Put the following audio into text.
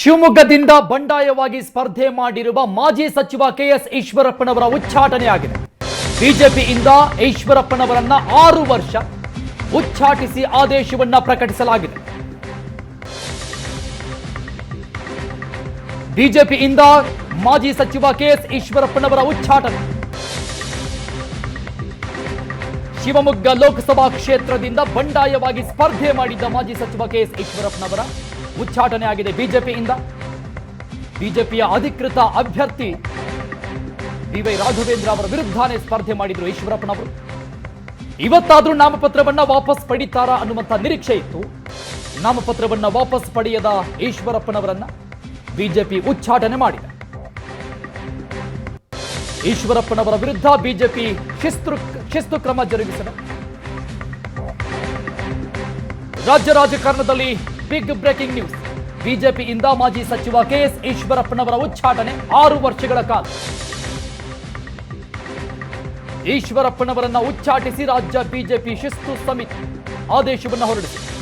ಶಿವಮೊಗ್ಗದಿಂದ ಬಂಡಾಯವಾಗಿ ಸ್ಪರ್ಧೆ ಮಾಡಿರುವ ಮಾಜಿ ಸಚಿವ ಕೆಎಸ್ ಈಶ್ವರಪ್ಪನವರ ಉಚ್ಚಾಟನೆಯಾಗಿದೆ. ಬಿಜೆಪಿಯಿಂದ ಈಶ್ವರಪ್ಪನವರನ್ನ ಆರು ವರ್ಷ ಉಚ್ಚಾಟಿಸಿ ಆದೇಶವನ್ನ ಪ್ರಕಟಿಸಲಾಗಿದೆ. ಬಿಜೆಪಿಯಿಂದ ಮಾಜಿ ಸಚಿವ ಕೆಎಸ್ ಈಶ್ವರಪ್ಪನವರ ಉಚ್ಚಾಟನೆ. ಶಿವಮೊಗ್ಗ ಲೋಕಸಭಾ ಕ್ಷೇತ್ರದಿಂದ ಬಂಡಾಯವಾಗಿ ಸ್ಪರ್ಧೆ ಮಾಡಿದ್ದ ಮಾಜಿ ಸಚಿವ ಕೆಎಸ್ ಈಶ್ವರಪ್ಪನವರ ಉಚ್ಚಾಟನೆ ಆಗಿದೆ ಬಿಜೆಪಿಯಿಂದ. ಬಿಜೆಪಿಯ ಅಧಿಕೃತ ಅಭ್ಯರ್ಥಿ ಬಿವೈ ರಾಘವೇಂದ್ರ ಅವರ ವಿರುದ್ಧನೇ ಸ್ಪರ್ಧೆ ಮಾಡಿದ್ರು ಈಶ್ವರಪ್ಪನವರು. ಇವತ್ತಾದ್ರೂ ನಾಮಪತ್ರವನ್ನ ವಾಪಸ್ ಪಡಿತಾರಾ ಅನ್ನುವಂತ ನಿರೀಕ್ಷೆ ಇತ್ತು. ನಾಮಪತ್ರವನ್ನ ವಾಪಸ್ ಪಡೆಯದ ಈಶ್ವರಪ್ಪನವರನ್ನ ಬಿಜೆಪಿ ಉಚ್ಚಾಟನೆ ಮಾಡಿದೆ. ಈಶ್ವರಪ್ಪನವರ ವಿರುದ್ಧ ಬಿಜೆಪಿ ಶಿಸ್ತು ಶಿಸ್ತು ಕ್ರಮ ಜರುಗಿಸಿದೆ. ರಾಜ್ಯ ರಾಜಕಾರಣದಲ್ಲಿ ಬಿಗ್ ಬ್ರೇಕಿಂಗ್ ನ್ಯೂಸ್. ಬಿಜೆಪಿಯಿಂದ ಮಾಜಿ ಸಚಿವ ಕೆಎಸ್ ಈಶ್ವರಪ್ಪನವರ ಉಚ್ಚಾಟನೆ ಆರು ವರ್ಷಗಳ ಕಾಲ. ಈಶ್ವರಪ್ಪನವರನ್ನ ಉಚ್ಚಾಟಿಸಿ ರಾಜ್ಯ ಬಿಜೆಪಿ ಶಿಸ್ತು ಸಮಿತಿ ಆದೇಶವನ್ನು ಹೊರಡಿಸಿದೆ.